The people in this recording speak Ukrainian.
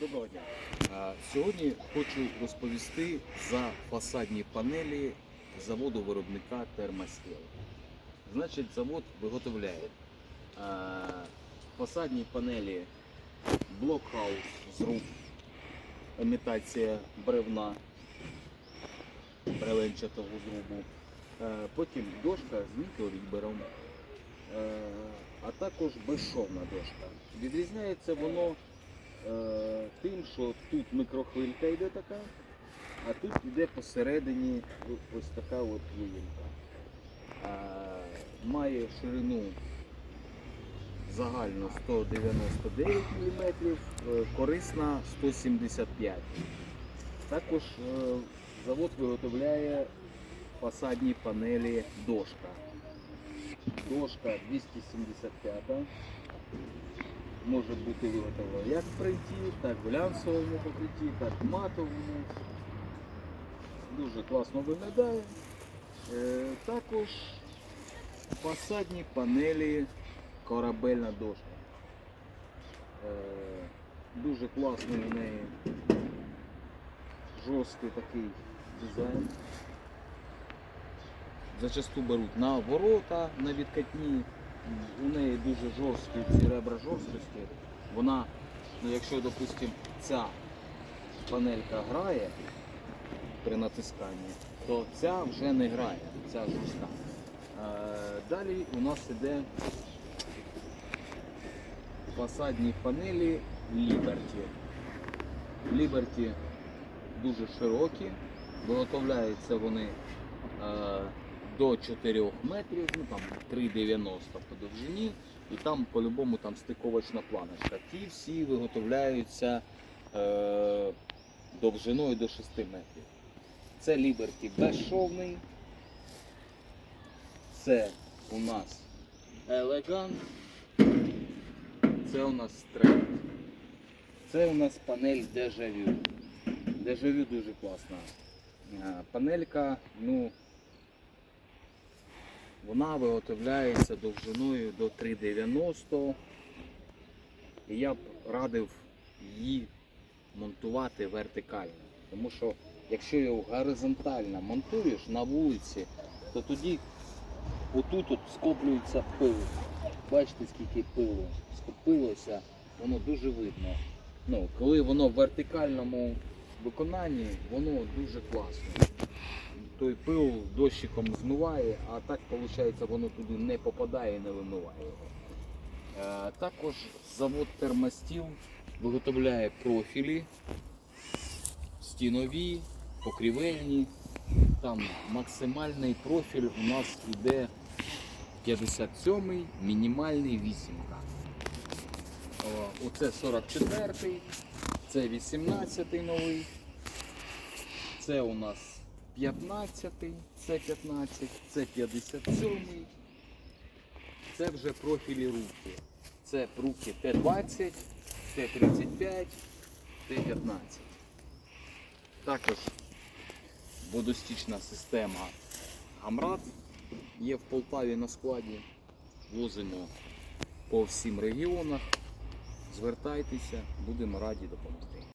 Доброго дня. Сьогодні хочу розповісти за фасадні панелі заводу виробника Термостіл. Значить, завод виготовляє фасадні панелі блокхаус зруб, імітація бревна, бревенчатого зрубу. Потім дошка з мікрорібером, а також безшовна дошка. Відрізняється воно тим, що тут микрохвилька йде така, а тут йде посередині ось така от виїмка. Е, Має ширину загально 199 мм, корисна 175 Також е, завод виготовляє фасадні панелі дошка. Дошка 275 може бути виготовлена як в принті, так в глянцевому покритті, так в матовому. Дуже класно виглядає. Е, також фасадні панелі корабельна дошка. Е, дуже класний у неї жорсткий такий дизайн. Зачасту беруть на ворота, на відкатні. У неї дуже жорсткі ці ребра жорсткості. Вона, ну якщо, допустимо, ця панелька грає при натисканні, то ця вже не грає, ця жорстка. Е, Далі у нас іде фасадні панелі Liberty. Liberty дуже широкі, виготовляються вони е, до 4 метрів, ну там 3,90 по довжині, і там по-любому там стиковочна планочка. Ті всі виготовляються е, довжиною до 6 метрів. Це Liberty безшовний. Це у нас Elegant. Це у нас Straight. Це у нас панель Дежавю. Дежавю дуже класна. Е, Панелька, ну, вона виготовляється довжиною до 3,90. І я б радив її монтувати вертикально. Тому що якщо його горизонтально монтуєш на вулиці, то тоді отут от скоплюється пил. Бачите, скільки пилу скопилося, воно дуже видно. Ну, коли воно в вертикальному виконанні, воно дуже класно. Той пил дощиком змиває, а так виходить, воно туди не попадає і не вимиває його. Е, також завод Термостіл виготовляє профілі стінові, покрівельні. Там максимальний профіль у нас іде 57-й, мінімальний 8. Оце 44-й, це 18-й новий. Це у нас 15-й, це 15, це 57-й. Це вже профілі руки. Це руки Т-20, Т-35, Т-15. Також водостічна система Гамрад є в Полтаві на складі. Возимо по всім регіонах. Звертайтеся, будемо раді допомогти.